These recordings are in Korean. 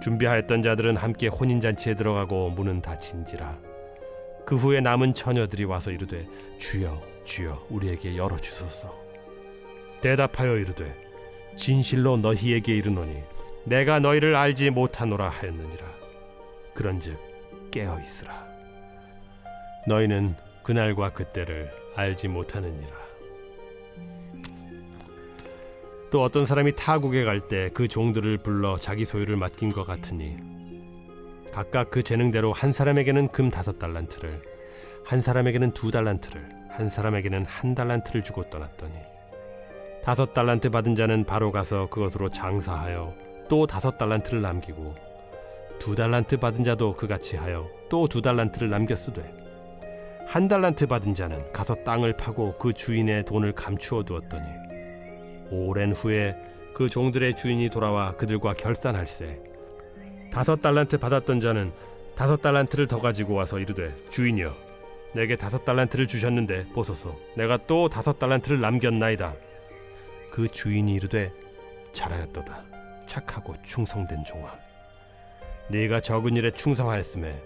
준비하였던 자들은 함께 혼인 잔치에 들어가고 문은 닫힌지라. 그 후에 남은 처녀들이 와서 이르되 주여 주여 우리에게 열어 주소서. 대답하여 이르되 진실로 너희에게 이르노니 내가 너희를 알지 못하노라 하였느니라. 그런즉 깨어 있으라. 너희는 그날과 그때를 알지 못하느니라 또 어떤 사람이 타국에 갈 때 그 종들을 불러 자기 소유를 맡긴 것 같으니 각각 그 재능대로 한 사람에게는 금 다섯 달란트를 한 사람에게는 두 달란트를 한 사람에게는 한 달란트를 주고 떠났더니 다섯 달란트 받은 자는 바로 가서 그것으로 장사하여 또 다섯 달란트를 남기고 두 달란트 받은 자도 그같이 하여 또 두 달란트를 남겼으되 한 달란트 받은 자는 가서 땅을 파고 그 주인의 돈을 감추어 두었더니 오랜 후에 그 종들의 주인이 돌아와 그들과 결산할세. 다섯 달란트 받았던 자는 다섯 달란트를 더 가지고 와서 이르되 주인이여 내게 다섯 달란트를 주셨는데 보소서. 내가 또 다섯 달란트를 남겼나이다. 그 주인이 이르되 잘하였도다. 착하고 충성된 종아. 네가 적은 일에 충성하였음에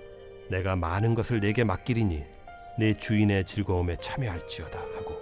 내가 많은 것을 네게 맡기리니 네 주인의 즐거움에 참여할지어다 하고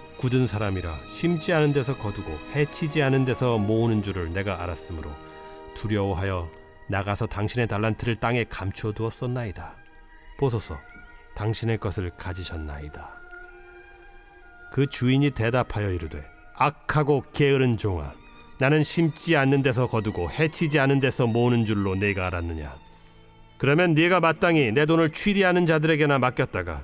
굳은 사람이라 심지 않은 데서 거두고 해치지 않은 데서 모으는 줄을 내가 알았으므로 두려워하여 나가서 당신의 달란트를 땅에 감추어 두었었나이다. 보소서, 당신의 것을 가지셨나이다. 그 주인이 대답하여 이르되 악하고 게으른 종아, 나는 심지 않는 데서 거두고 해치지 않은 데서 모으는 줄로 내가 알았느냐? 그러면 네가 마땅히 내 돈을 취리하는 자들에게나 맡겼다가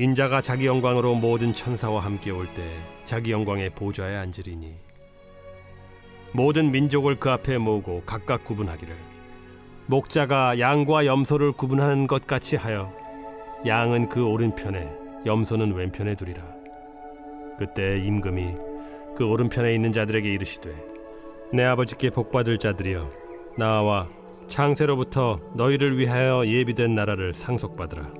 인자가 자기 영광으로 모든 천사와 함께 올 때 자기 영광의 보좌에 앉으리니. 모든 민족을 그 앞에 모으고 각각 구분하기를. 목자가 양과 염소를 구분하는 것 같이 하여 양은 그 오른편에 염소는 왼편에 두리라. 그때 임금이 그 오른편에 있는 자들에게 이르시되 내 아버지께 복받을 자들이여 나와 창세로부터 너희를 위하여 예비된 나라를 상속받으라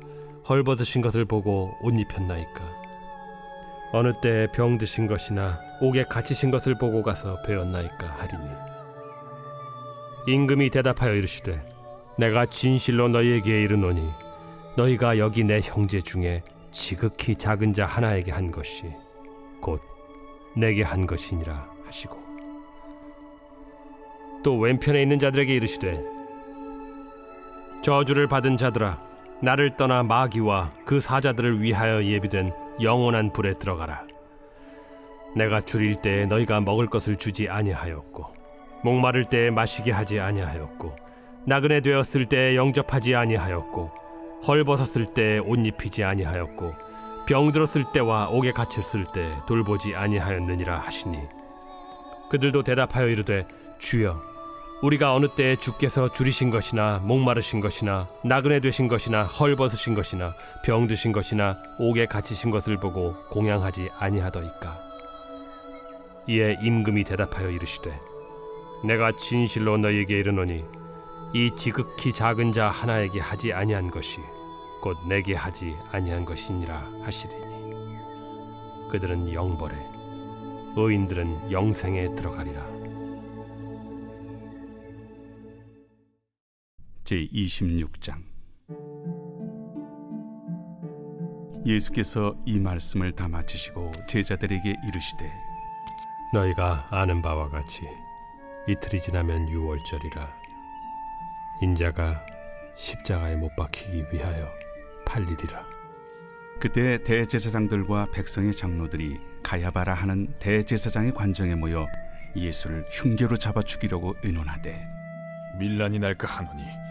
헐벗으신 것을 보고 옷 입혔나이까? 어느 때에 병 드신 것이나 옥에 갇히신 것을 보고 가서 배웠나이까 하리니? 임금이 대답하여 이르시되 내가 진실로 너희에게 이르노니 너희가 여기 내 형제 중에 지극히 작은 자 하나에게 한 것이 곧 내게 한 것이니라 하시고. 또 왼편에 있는 자들에게 이르시되 저주를 받은 자들아 나를 떠나 마귀와 그 사자들을 위하여 예비된 영원한 불에 들어가라. 내가 줄일 때에 너희가 먹을 것을 주지 아니하였고 목마를 때에 마시게 하지 아니하였고 나그네 되었을 때에 영접하지 아니하였고 헐벗었을 때에 옷 입히지 아니하였고 병들었을 때와 옥에 갇혔을 때 돌보지 아니하였느니라 하시니 그들도 대답하여 이르되 주여 우리가 어느 때에 주께서 줄이신 것이나 목마르신 것이나 나그네 되신 것이나 헐벗으신 것이나 병드신 것이나 옥에 갇히신 것을 보고 공양하지 아니하더이까? 이에 임금이 대답하여 이르시되 내가 진실로 너희에게 이르노니 이 지극히 작은 자 하나에게 하지 아니한 것이 곧 내게 하지 아니한 것이니라 하시리니. 그들은 영벌에 의인들은 영생에 들어가리라 제 26장. 예수께서 이 말씀을 다 마치시고 제자들에게 이르시되 너희가 아는 바와 같이 이틀이 지나면 유월절이라. 인자가 십자가에 못 박히기 위하여 팔리리라. 그때 대제사장들과 백성의 장로들이 가야바라 하는 대제사장의 관정에 모여 예수를 흉계로 잡아 죽이려고 의논하되 밀란이 날까 하노니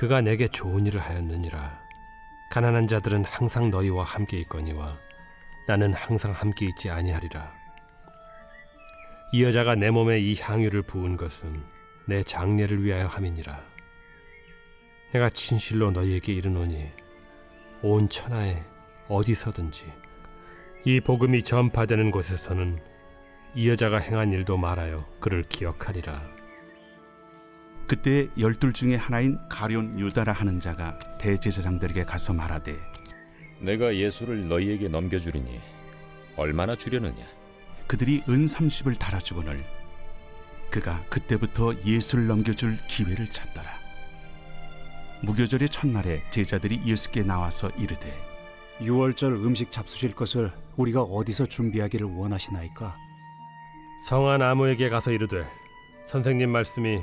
그가 내게 좋은 일을 하였느니라. 가난한 자들은 항상 너희와 함께 있거니와 나는 항상 함께 있지 아니하리라. 이 여자가 내 몸에 이 향유를 부은 것은 내 장례를 위하여 함이니라. 내가 진실로 너희에게 이르노니 온 천하에 어디서든지 이 복음이 전파되는 곳에서는 이 여자가 행한 일도 말하여 그를 기억하리라. 그때 열둘 중에 하나인 가룟 유다라 하는 자가 대제사장들에게 가서 말하되 내가 예수를 너희에게 넘겨주리니 얼마나 주려느냐? 그들이 은 30을 달아주거늘 그가 그때부터 예수를 넘겨줄 기회를 찾더라 무교절의 첫날에 제자들이 예수께 나와서 이르되 유월절 음식 잡수실 것을 우리가 어디서 준비하기를 원하시나이까? 성한 나무에게 가서 이르되 선생님 말씀이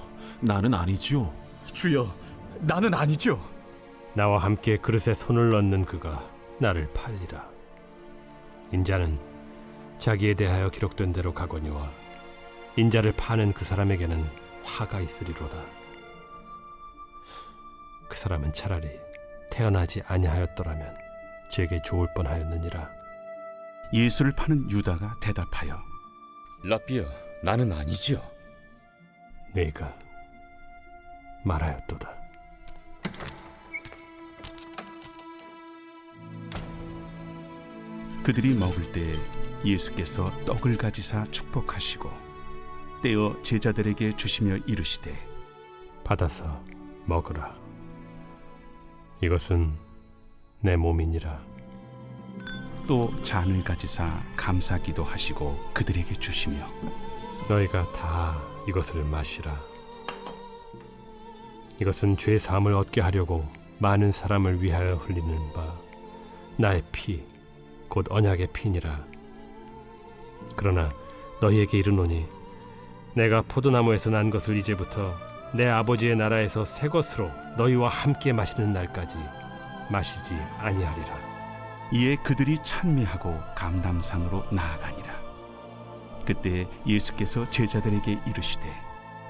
나는 아니지요. 주여, 나는 아니죠. 나와 함께 그릇에 손을 넣는 그가 나를 팔리라. 인자는 자기에 대하여 기록된 대로 가거니와 인자를 파는 그 사람에게는 화가 있으리로다. 그 사람은 차라리 태어나지 아니하였더라면 제게 좋을 뻔하였느니라. 예수를 파는 유다가 대답하여 라비야, 나는 아니지요. 네가 말하였도다. 그들이 먹을 때 예수께서 떡을 가지사 축복하시고 떼어 제자들에게 주시며 이르시되 받아서 먹으라. 이것은 내 몸이니라. 또 잔을 가지사 감사기도 하시고 그들에게 주시며 너희가 다 이것을 마시라. 이것은 죄 사함을 얻게 하려고 많은 사람을 위하여 흘리는 바 나의 피 곧 언약의 피니라. 그러나 너희에게 이르노니 내가 포도나무에서 난 것을 이제부터 내 아버지의 나라에서 새 것으로 너희와 함께 마시는 날까지 마시지 아니하리라. 이에 그들이 찬미하고 감담산으로 나아가니라 그때 예수께서 제자들에게 이르시되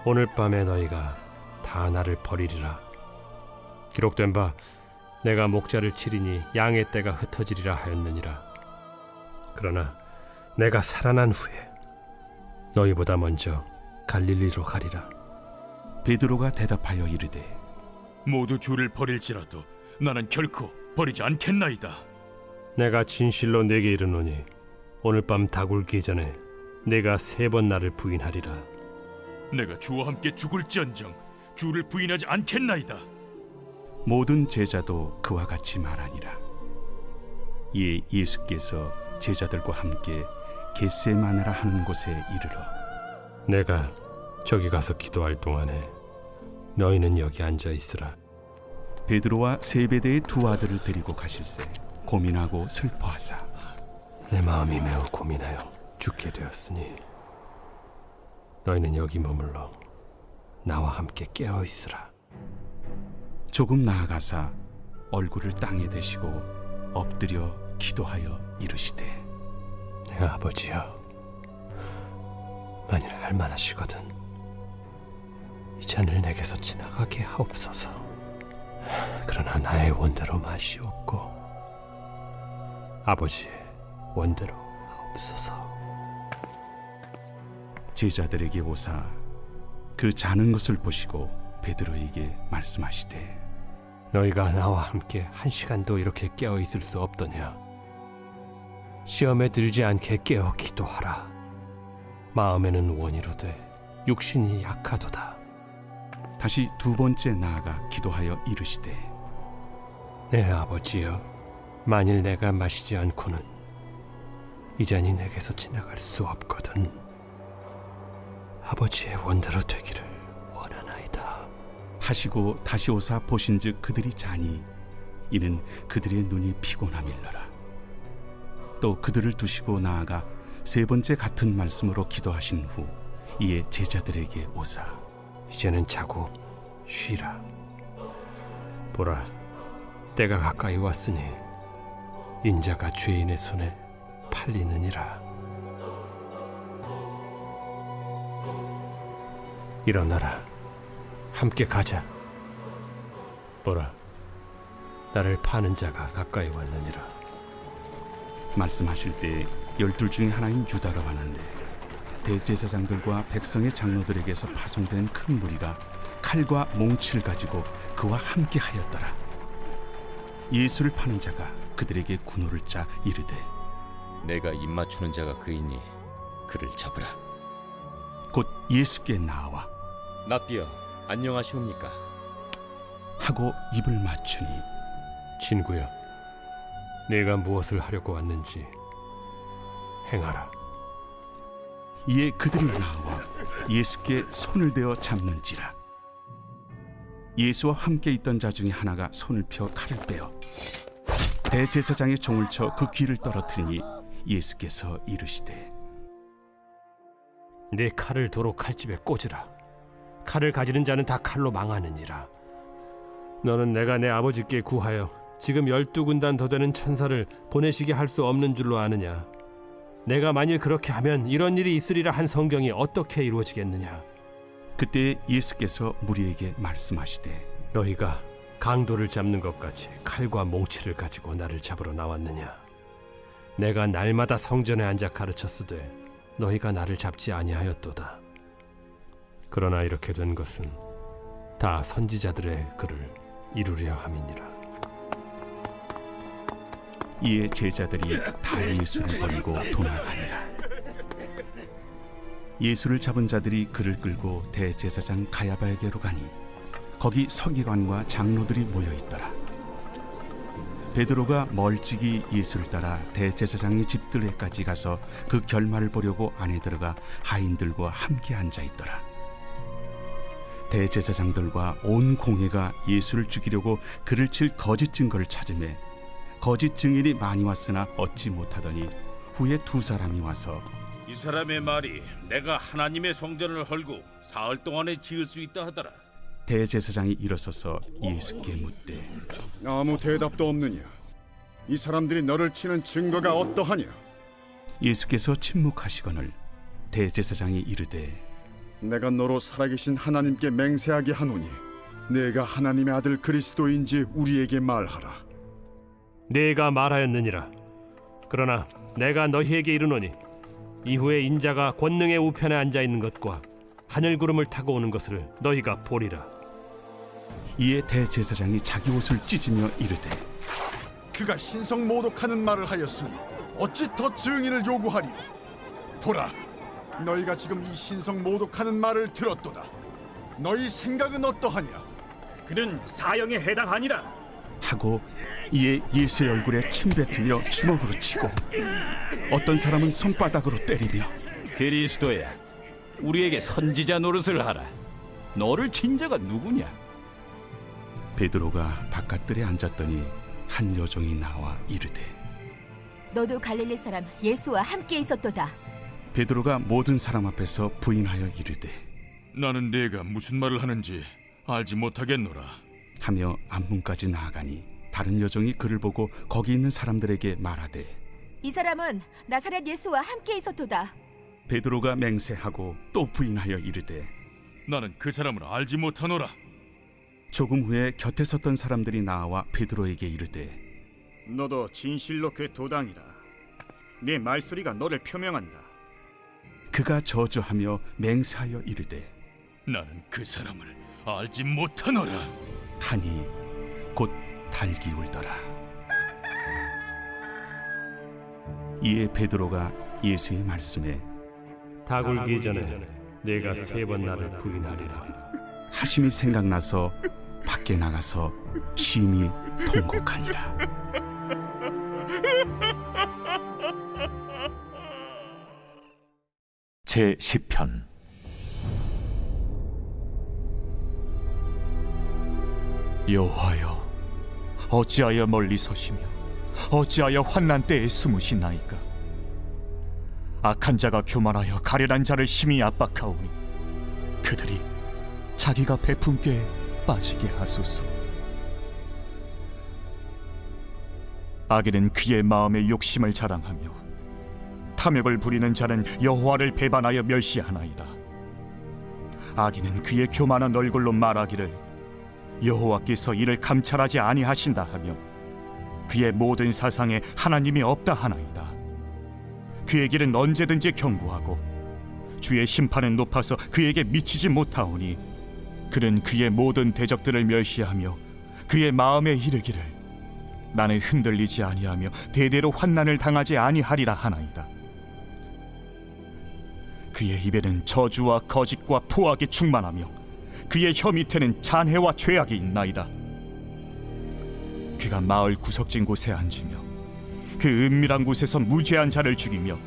오늘 밤에 너희가 다 나를 버리리라. 기록된 바 내가 목자를 치리니 양의 떼가 흩어지리라 하였느니라. 그러나 내가 살아난 후에 너희보다 먼저 갈릴리로 가리라. 베드로가 대답하여 이르되 모두 주를 버릴지라도 나는 결코 버리지 않겠나이다. 내가 진실로 내게 이르노니 오늘 밤 다굴기 전에 내가 세 번 나를 부인하리라. 내가 주와 함께 죽을지언정 주를 부인하지 않겠나이다. 모든 제자도 그와 같이 말하니라. 이에 예수께서 제자들과 함께 겟세마나라 하는 곳에 이르러 내가 저기 가서 기도할 동안에 너희는 여기 앉아 있으라. 베드로와 세베대의 두 아들을 데리고 가실새 고민하고 슬퍼하사 내 마음이 매우 고민하여 죽게 되었으니 너희는 여기 머물러 나와 함께 깨어 있으라. 조금 나아가사 얼굴을 땅에 대시고 엎드려 기도하여 이르시되 내 아버지여, 만일 할만하시거든 이 잔을 내게서 지나가게 하옵소서. 그러나 나의 원대로 마시옵고 아버지의 원대로 하옵소서. 제자들에게 오사 그 자는 것을 보시고 베드로에게 말씀하시되 너희가 나와 함께 한 시간도 이렇게 깨어 있을 수 없더냐? 시험에 들지 않게 깨어 기도하라. 마음에는 원이로되 육신이 약하도다. 다시 두 번째 나아가 기도하여 이르시되 내 아버지여, 만일 내가 마시지 않고는 이 잔이 내게서 지나갈 수 없거든. 아버지의 원대로 되기를 원하나이다. 하시고 다시 오사 보신즉 그들이 자니 이는 그들의 눈이 피곤함일러라 또 그들을 두시고 나아가 세 번째 같은 말씀으로 기도하신 후 이에 제자들에게 오사 이제는 자고 쉬라. 보라, 때가 가까이 왔으니 인자가 죄인의 손에 팔리느니라. 일어나라, 함께 가자. 보라, 나를 파는 자가 가까이 왔느니라. 말씀하실 때 열둘 중에 하나인 유다가 왔는데 대제사장들과 백성의 장로들에게서 파송된 큰 무리가 칼과 몽치를 가지고 그와 함께 하였더라 예수를 파는 자가 그들에게 군호를 짜 이르되 내가 입 맞추는 자가 그이니 그를 잡으라. 곧 예수께 나와 나비여 안녕하시옵니까? 하고 입을 맞추니 친구여, 내가 무엇을 하려고 왔는지 행하라. 이에 그들이 나와 예수께 손을 대어 잡는지라 예수와 함께 있던 자 중에 하나가 손을 펴 칼을 빼어 대제사장의 종을 쳐 그 귀를 떨어뜨리니 예수께서 이르시되 내 칼을 도로 칼집에 꽂으라. 칼을 가지는 자는 다 칼로 망하느니라. 너는 내가 내 아버지께 구하여 지금 열두 군단 더 되는 천사를 보내시게 할 수 없는 줄로 아느냐? 내가 만일 그렇게 하면 이런 일이 있으리라 한 성경이 어떻게 이루어지겠느냐? 그때 예수께서 무리에게 말씀하시되 너희가 강도를 잡는 것 같이 칼과 몽치를 가지고 나를 잡으러 나왔느냐? 내가 날마다 성전에 앉아 가르쳤으되 너희가 나를 잡지 아니하였도다. 그러나 이렇게 된 것은 다 선지자들의 글을 이루려 함이니라. 이에 제자들이 다 예수를 버리고 도망하니라 예수를 잡은 자들이 그를 끌고 대제사장 가야바에게로 가니 거기 서기관과 장로들이 모여 있더라 베드로가 멀찍이 예수를 따라 대제사장의 집들에까지 가서 그 결말을 보려고 안에 들어가 하인들과 함께 앉아 있더라 대제사장들과 온 공회가 예수를 죽이려고 그를 칠 거짓 증거를 찾음에 거짓 증인이 많이 왔으나 얻지 못하더니 후에 두 사람이 와서 이 사람의 말이 내가 하나님의 성전을 헐고 사흘 동안에 지을 수 있다 하더라. 대제사장이 일어서서 예수께 묻되 아무 대답도 없느냐? 이 사람들이 너를 치는 증거가 어떠하냐? 예수께서 침묵하시거늘 대제사장이 이르되 내가 너로 살아계신 하나님께 맹세하게 하노니 내가 하나님의 아들 그리스도인지 우리에게 말하라. 내가 말하였느니라. 그러나 내가 너희에게 이르노니 이후에 인자가 권능의 우편에 앉아 있는 것과 하늘 구름을 타고 오는 것을 너희가 보리라. 이에 대제사장이 자기 옷을 찢으며 이르되 그가 신성 모독하는 말을 하였으니 어찌 더 증인을 요구하리요? 보라, 너희가 지금 이 신성 모독하는 말을 들었도다. 너희 생각은 어떠하냐? 그는 사형에 해당하니라. 하고 이에 예수의 얼굴에 침 뱉으며 주먹으로 치고 어떤 사람은 손바닥으로 때리며 그리스도야, 우리에게 선지자 노릇을 하라. 너를 친 자가 누구냐? 베드로가 바깥들에 앉았더니 한 여종이 나와 이르되 너도 갈릴리 사람 예수와 함께 있었도다. 베드로가 모든 사람 앞에서 부인하여 이르되 나는 내가 무슨 말을 하는지 알지 못하겠노라. 하며 앞문까지 나아가니 다른 여종이 그를 보고 거기 있는 사람들에게 말하되 이 사람은 나사렛 예수와 함께 있었도다. 베드로가 맹세하고 또 부인하여 이르되 나는 그 사람을 알지 못하노라. 조금 후에 곁에 섰던 사람들이 나와 베드로에게 이르되 너도 진실로 그 도당이라. 네 말소리가 너를 표명한다. 그가 저주하며 맹세하여 이르되 나는 그 사람을 알지 못하노라. 하니 곧 달기 울더라 이에 베드로가 예수의 말씀에 다 굴기 전에 내가 세 번 나를 부인하리라. 하심이 생각나서 밖에 나가서 심히 통곡하니라. 제 10편. 여호와여 어찌하여 멀리 서시며 어찌하여 환난 때에 숨으시나이까? 악한 자가 교만하여 가련한 자를 심히 압박하오니 그들이 자기가 베푼 꾀에 빠지게 하소서 악인은 그의 마음의 욕심을 자랑하며 탐욕을 부리는 자는 여호와를 배반하여 멸시하나이다 악인은 그의 교만한 얼굴로 말하기를 여호와께서 이를 감찰하지 아니하신다 하며 그의 모든 사상에 하나님이 없다 하나이다. 그의 길은 언제든지 경고하고 주의 심판은 높아서 그에게 미치지 못하오니 그는 그의 모든 대적들을 멸시하며 그의 마음에 이르기를 나는 흔들리지 아니하며 대대로 환난을 당하지 아니하리라 하나이다. 그의 입에는 저주와 거짓과 포악이 충만하며 그의 혀 밑에는 잔해와 죄악이 있나이다. 그가 마을 구석진 곳에 앉으며 그 은밀한 곳에서 무죄한 자를 죽이며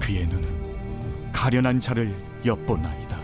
그의 눈은 가련한 자를 엿보나이다.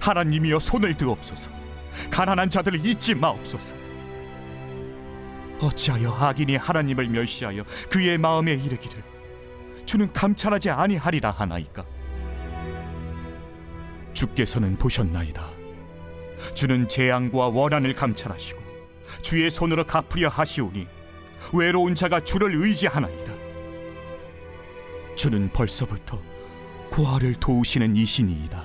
하나님이여 손을 드옵소서. 가난한 자들을 잊지 마옵소서. 어찌하여 악인이 하나님을 멸시하여 그의 마음에 이르기를? 주는 감찰하지 아니하리라 하나이까? 주께서는 보셨나이다. 주는 재앙과 원한을 감찰하시고 주의 손으로 갚으려 하시오니 외로운 자가 주를 의지하나이다. 주는 벌써부터 고아를 도우시는 이신이이다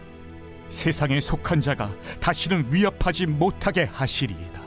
세상에 속한 자가 다시는 위협하지 못하게 하시리이다.